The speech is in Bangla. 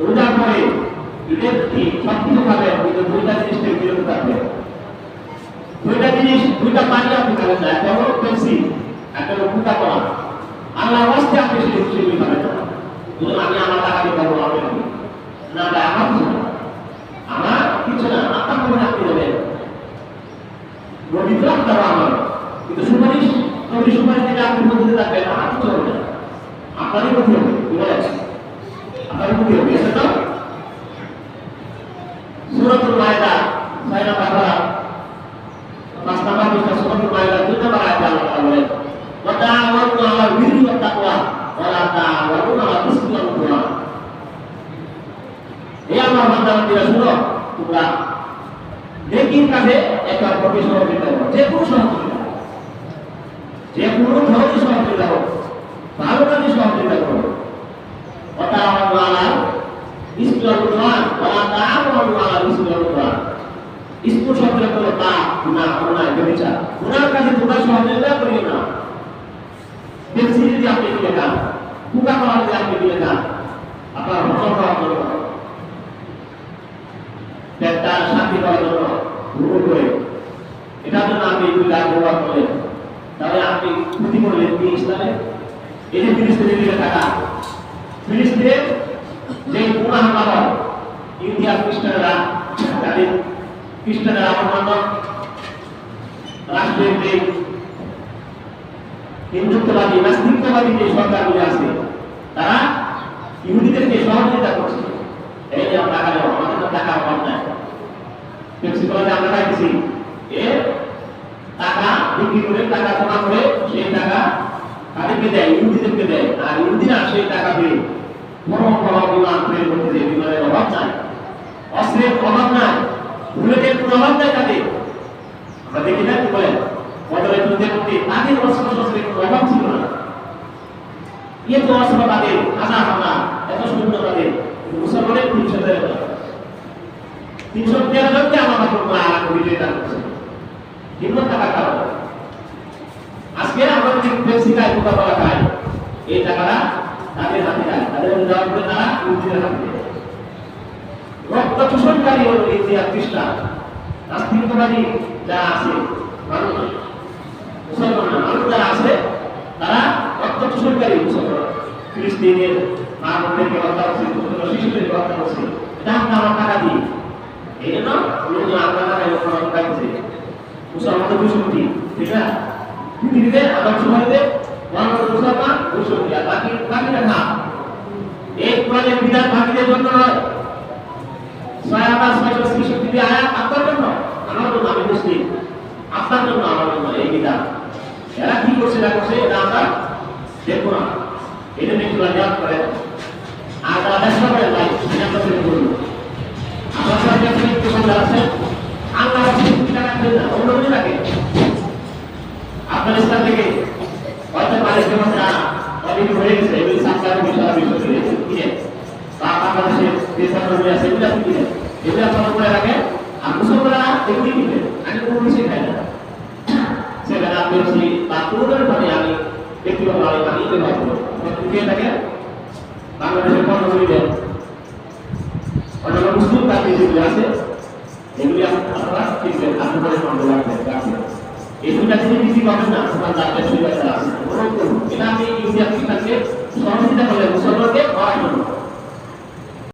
রোজার পরে ঈদের দিন সব কিছু খাবেন কিন্তু দুইটা জিনিস থেকে। বিরত থাকবেন দুইটা জিনিস, দুইটা পানি আপনি খাবেন না। একটা হলো পেপসি একটা হলো কুকা করা। আল্লাহ হস্তে আপনি সেই সেগুলি খাবেন না। আমি আমার টাকা দিয়ে পাবো, আমি। না ভাই আমার কিছু না। আমার কিছু না, আপনার খবর আপনি দেবেন রবীন্দ্র আপনার আমার। কিন্তু সুপারিশ নবী সুপারিশ থেকে আপনি মধ্যে থাকবেন, আমার কিছু হবে না। আপনারই ক্ষতি হবে কি বলেন আপনারই ক্ষতি হবে البر والتقوى ولا تعاونوا على الاثم والعدوان এই আমার বান্দাবান্দিরা শুনো তোমরা নেকির কাজে একটা অপরকে সহযোগিতা করো যে কোনো সহযোগিতা যে কোনো ধরনের সহযোগিতা হোক ভালো কাজে সহযোগিতা করো وتعاونوا على الاثم والعدوان ولا تعاونوا على الاثم والعدوان ইসমু শব্দের অর্থ হলো পাপ গুনাহ অন্যায় ব্যভিচার গুনার কাজে তোমরা সহযোগিতা করিও না পেন্সিল যদি আপনি দিলে খান কুকা খাওয়া যদি আপনি দিলে খান আপনার হজম হওয়ার জন্য পেটটা শান্তি করার জন্য ভুল করে এটার জন্য আপনি দুই লাখ ব্যবহার করলেন তাহলে আপনি ক্ষতি করলেন কি ইসলামে এই যে ফিলিস্তিনের দিকে টাকা ফিলিস্তিনের যে গুণা হামলা হয় ইন্ডিয়া খ্রিস্টানরা তাদের খ্রিস্টানরা অন্যান্য রাষ্ট্রের যে হিন্দুত্ববাদী নাস্তিকতাবাদী যে সরকারগুলি আছে, তারা ইহুদিদেরকে সহযোগিতা করছে, এই যে আমরা টাকা টাকা অভাব নাই। আমরা পাইছি এ টাকা বিক্রি করে, টাকা জমা করে সেই টাকা তাদেরকে দেয়, ইহুদিদেরকে দেয়। আর ইহুদিরা সেই টাকা দিয়ে বড় বড় বিমান তৈরি করতেছে বিমানের অভাব নাই। অস্ত্রের অভাব নাই, বুলেটের কোনো অভাব নাই তাদের। আমরা দেখি না কি বলেন যুদ্ধে করতে তাদের অস্ত্র শস্ত্রের কোনো অভাব ছিল না এত অস্ত্র তাদের হাজার হাজার এত সৈন্য তাদের মুসলমানের তিনশো তেরো জন তিনশো তেরো জনকে আমার মাত্র বিজয় দান করছে হিম্মত টাকা কারণ আজকে আমরা পেপসি খাই কোকা কোলা খাই এই টাকাটা তাদের হাতে যায় তাদের দেওয়ার পরে তারা ইউজিদের হাতে রক্ত শোষণকারী হলো ইন্ডিয়া খ্রিস্টান নাস্তিকবাদী যারা আছে, মানুষ মুসলমান না, মানুষ যারা আছে তারা রক্ত শোষণকারী মুসলমান ফিলিস্তিনের মা বোনদেরকে হত্যা করছে ছোট শিশুদেরকে হত্যা করছে আমরা আমার টাকা দিই এই জন্য লোকজন আপনার টাকায় ওখানে হত্যা করছে মুসলমানদের দুশোটি ঠিক না? পৃথিবীতে আদর্শ ভারতে মহানগর মুসলমান দুশোটি আর বাকি বাকিটা না। এই কোরআনের বিধান বাকিদের জন্য নয়। ছয় হাজার ছয়শো ছেষট্টি আয়াত আপনার জন্য, আমার জন্য, আমি মুসলিম। আপনার জন্য আমার জন্য এই বিধান। এরা কি করছে না করছে, এটা আমরা দেখব না। এটা নিয়ে আর তারা ব্যবসা করে না রাখে। আফগানিস্তান থেকে হয়তো যেমন তারা অনেক হয়ে গেছে, এগুলি বিষয় বিষয় কিনে। বা বাংলাদেশে যে ছাত্রগুলি আছে, এগুলি আপনি কিনে এগুলি আর কিনে। কোনো কিছুই খাই না। সেখানে আপনি বা পুরোটার মানে আমি ব্যবহার থাকে বাংলাদেশের পণ্যগুলি দেন অন্যান্য মুসলিম কান্ট্রি যেগুলি আছে, এগুলি আপনারা কিনবেন আপনাদের পণ্য রাখবেন এই না? আপনার